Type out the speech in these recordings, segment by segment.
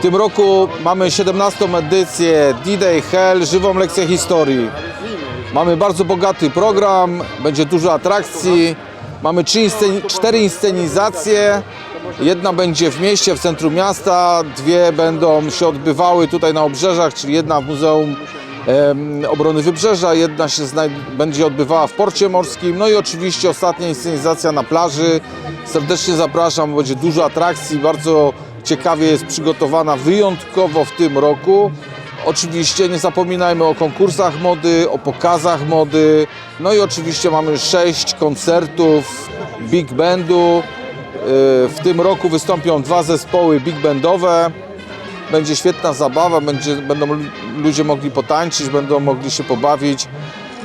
W tym roku mamy 17. edycję D-Day Hell, żywą lekcję historii. Mamy bardzo bogaty program, będzie dużo atrakcji. Mamy trzy insceni- cztery inscenizacje. Jedna będzie w mieście, w centrum miasta, dwie będą się odbywały tutaj na obrzeżach, czyli jedna w Muzeum Obrony Wybrzeża, jedna się będzie odbywała w porcie morskim, no i oczywiście ostatnia inscenizacja na plaży. Serdecznie zapraszam, będzie dużo atrakcji, bardzo ciekawie jest przygotowana wyjątkowo w tym roku. Oczywiście nie zapominajmy o konkursach mody, o pokazach mody. No i oczywiście mamy sześć koncertów big bandu. Yy, W tym roku wystąpią dwa zespoły big bandowe. Będzie świetna zabawa, będzie, będą lu- ludzie mogli potańczyć, będą mogli się pobawić.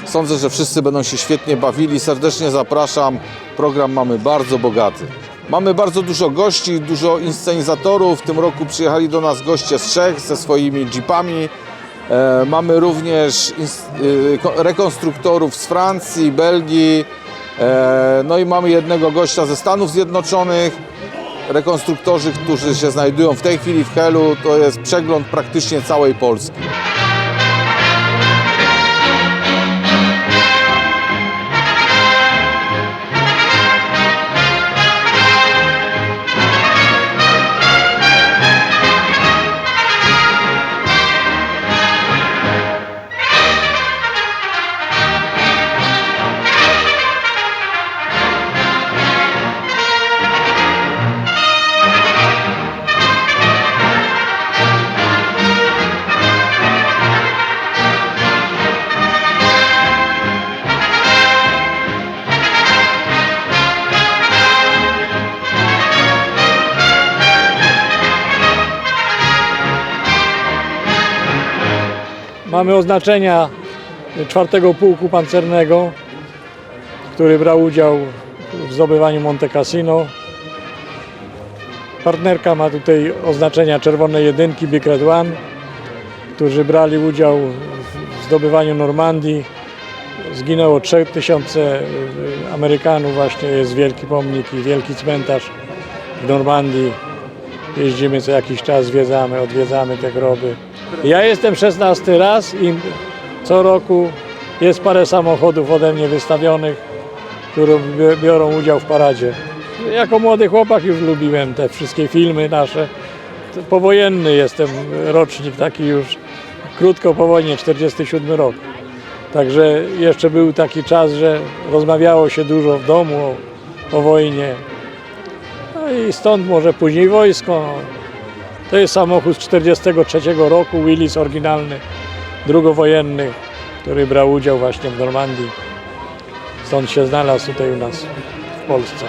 Sądzę, że wszyscy będą się świetnie bawili. Serdecznie zapraszam. Program mamy bardzo bogaty. Mamy bardzo dużo gości, dużo inscenizatorów. W tym roku przyjechali do nas goście z Czech ze swoimi jeepami. E, mamy również y, ko- rekonstruktorów z Francji, Belgii. E, no i mamy jednego gościa ze Stanów Zjednoczonych. Rekonstruktorzy, którzy się znajdują w tej chwili w Helu, to jest przegląd praktycznie całej Polski. Mamy oznaczenia czwartego pułku pancernego, który brał udział w zdobywaniu Monte Cassino. Partnerka ma tutaj oznaczenia czerwonej jedynki Big Red One, którzy brali udział w zdobywaniu Normandii. Zginęło 3000 Amerykanów, właśnie jest wielki pomnik i wielki cmentarz w Normandii. Jeździmy co jakiś czas, zwiedzamy, odwiedzamy te groby. Ja jestem 16 raz i co roku jest parę samochodów ode mnie wystawionych, które bi- biorą udział w paradzie. Jako młody chłopak już lubiłem te wszystkie filmy nasze. Powojenny jestem rocznik taki już krótko po wojnie, 47 rok. Także jeszcze był taki czas, że rozmawiało się dużo w domu o, o wojnie. No i stąd może później wojsko. No. To jest samochód z 1943 roku, Willis oryginalny, drugowojenny, który brał udział właśnie w Normandii. Stąd się znalazł tutaj u nas w Polsce.